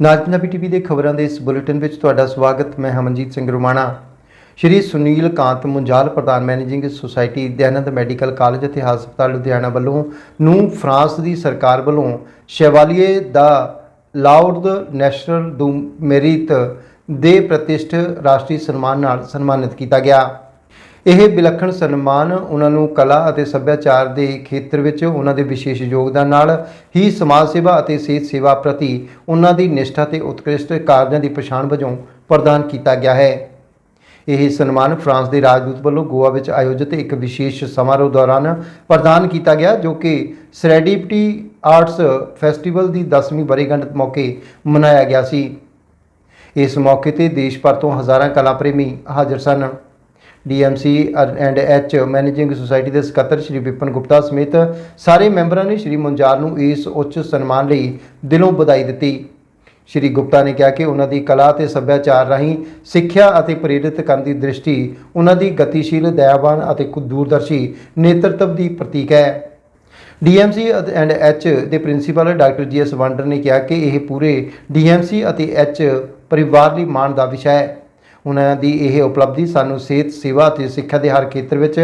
ਨਾਜ Punjabi TV ਦੇ ਖਬਰਾਂ ਦੇ ਇਸ ਬੁਲੇਟਿਨ ਵਿੱਚ ਤੁਹਾਡਾ ਸਵਾਗਤ, ਮੈਂ ਹਮਨਜੀਤ ਸਿੰਘ ਰੁਮਾਣਾ। ਸ਼੍ਰੀ ਸੁਨੀਲ ਕਾਂਤ ਮੁੰਜਾਲ, ਪ੍ਰਧਾਨ managing society, Dayanand medical college ਅਤੇ ਹਸਪਤਾਲ ਲੁਧਿਆਣਾ ਵੱਲੋਂ ਨੂੰ ਫਰਾਂਸ ਦੀ ਸਰਕਾਰ ਵੱਲੋਂ ਸ਼ੇਵਾਲੀਏ ਦਾ ਲਾਰਡ ਨੈਸ਼ਨਲ ਦੂ ਮੈਰਿਟ ਦੇ ਪ੍ਰਤਿਸ਼ਠ ਰਾਸ਼ਟਰੀ ਸਨਮਾਨ ਨਾਲ ਸਨਮਾਨਿਤ ਕੀਤਾ ਗਿਆ। ਇਹ ਵਿਲੱਖਣ ਸਨਮਾਨ ਉਹਨਾਂ ਨੂੰ ਕਲਾ ਅਤੇ ਸੱਭਿਆਚਾਰ ਦੇ ਖੇਤਰ ਵਿੱਚ ਉਹਨਾਂ ਦੇ ਵਿਸ਼ੇਸ਼ ਯੋਗਦਾਨ ਨਾਲ ਹੀ ਸਮਾਜ ਸੇਵਾ ਅਤੇ ਸਿਹਤ ਸੇਵਾ ਪ੍ਰਤੀ ਉਹਨਾਂ ਦੀ ਨਿਸ਼ਠਾ ਤੇ ਉਤਕ੍ਰਿਸ਼ਟ ਕਾਰਜਾਂ ਦੀ ਪਛਾਣ ਵਜੋਂ ਪ੍ਰਦਾਨ ਕੀਤਾ ਗਿਆ ਹੈ। ਇਹ ਸਨਮਾਨ ਫਰਾਂਸ ਦੇ ਰਾਜਦੂਤ ਵੱਲੋਂ ਗੋਆ ਵਿੱਚ ਆਯੋਜਿਤ ਇੱਕ ਵਿਸ਼ੇਸ਼ ਸਮਾਰੋਹ ਦੌਰਾਨ ਪ੍ਰਦਾਨ ਕੀਤਾ ਗਿਆ, ਜੋ ਕਿ ਸੈਰੈਂਡੀਪਿਟੀ ਆਰਟਸ ਫੈਸਟੀਵਲ ਦੀ 10ਵੀਂ ਵਰ੍ਹੇਗੰਢ ਮੌਕੇ ਮਨਾਇਆ ਗਿਆ ਸੀ। ਇਸ ਮੌਕੇ ਤੇ ਦੇਸ਼ ਭਰ ਤੋਂ ਹਜ਼ਾਰਾਂ ਕਲਾ ਪ੍ਰੇਮੀ ਹਾਜ਼ਰ ਸਨ। DMC and H managing society ਦੇ ਸਕੱਤਰ ਸ਼੍ਰੀ ਵਿਪਨ ਗੁਪਤਾ ਸਮੇਤ ਸਾਰੇ ਮੈਂਬਰਾਂ ਨੇ ਸ਼੍ਰੀ ਮੁੰਜਾਲ ਨੂੰ ਇਸ ਉੱਚ ਸਨਮਾਨ ਲਈ ਦਿਲੋਂ ਵਧਾਈ ਦਿੱਤੀ। ਸ਼੍ਰੀ ਗੁਪਤਾ ਨੇ ਕਿਹਾ ਕਿ ਉਹਨਾਂ ਦੀ ਕਲਾ ਅਤੇ ਸੱਭਿਆਚਾਰ ਰਾਹੀਂ ਸਿੱਖਿਆ ਅਤੇ ਪ੍ਰੇਰਿਤ ਕਰਨ ਦੀ ਦ੍ਰਿਸ਼ਟੀ ਉਹਨਾਂ ਦੀ ਗਤੀਸ਼ੀਲ, ਦਇਆਵਾਨ ਅਤੇ ਕੁ- ਦੂਰਦਰਸ਼ੀ ਨੇਤਰਤਵ ਦੀ ਪ੍ਰਤੀਕ ਹੈ। ਡੀਐਮਸੀ ਐਂਡ ਐਚ ਦੇ ਪ੍ਰਿੰਸੀਪਲ ਡਾਕਟਰ ਜੀਐਸ ਵਾਂਡਰ ਨੇ ਕਿਹਾ ਕਿ ਇਹ ਪੂਰੇ ਡੀਐਮਸੀ ਅਤੇ ਐਚ ਪਰਿਵਾਰ ਲਈ ਮਾਣ ਦਾ ਵਿਸ਼ਾ ਹੈ। ਉਹਨਾਂ ਦੀ ਇਹ ਉਪਲਬਧੀ ਸਾਨੂੰ ਸਿਹਤ, ਸੇਵਾ ਅਤੇ ਸਿੱਖਿਆ ਦੇ ਹਰ ਖੇਤਰ ਵਿੱਚ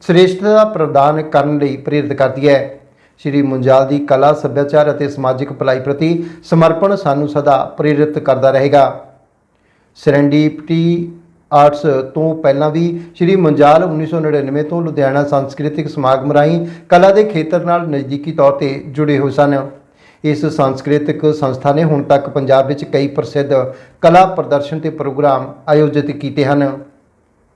ਸ੍ਰੇਸ਼ਟਤਾ ਪ੍ਰਦਾਨ ਕਰਨ ਲਈ ਪ੍ਰੇਰਿਤ ਕਰਦੀ ਹੈ। ਸ਼੍ਰੀ ਮੁੰਜਾਲ ਦੀ ਕਲਾ, ਸੱਭਿਆਚਾਰ ਅਤੇ ਸਮਾਜਿਕ ਭਲਾਈ ਪ੍ਰਤੀ ਸਮਰਪਣ ਸਾਨੂੰ ਸਦਾ ਪ੍ਰੇਰਿਤ ਕਰਦਾ ਰਹੇਗਾ। ਸਰੈਂਡੀਪਟੀ ਆਰਟਸ ਤੋਂ ਪਹਿਲਾਂ ਵੀ ਸ਼੍ਰੀ ਮੁੰਜਾਲ 1999 ਤੋਂ ਲੁਧਿਆਣਾ ਸੰਸਕ੍ਰਿਤਿਕ ਸਮਾਗਮ ਰਾਹੀਂ ਕਲਾ ਦੇ ਖੇਤਰ ਨਾਲ ਨਜ਼ਦੀਕੀ ਤੌਰ ਤੇ ਜੁੜੇ ਹੋਏ ਸਨ। ਇਸ ਸੰਸਕ੍ਰਿਤਿਕ ਸੰਸਥਾ ਨੇ ਹੁਣ ਤੱਕ ਪੰਜਾਬ ਵਿੱਚ ਕਈ ਪ੍ਰਸਿੱਧ ਕਲਾ ਪ੍ਰਦਰਸ਼ਨ ਤੇ ਪ੍ਰੋਗਰਾਮ ਆਯੋਜਿਤ ਕੀਤੇ ਹਨ।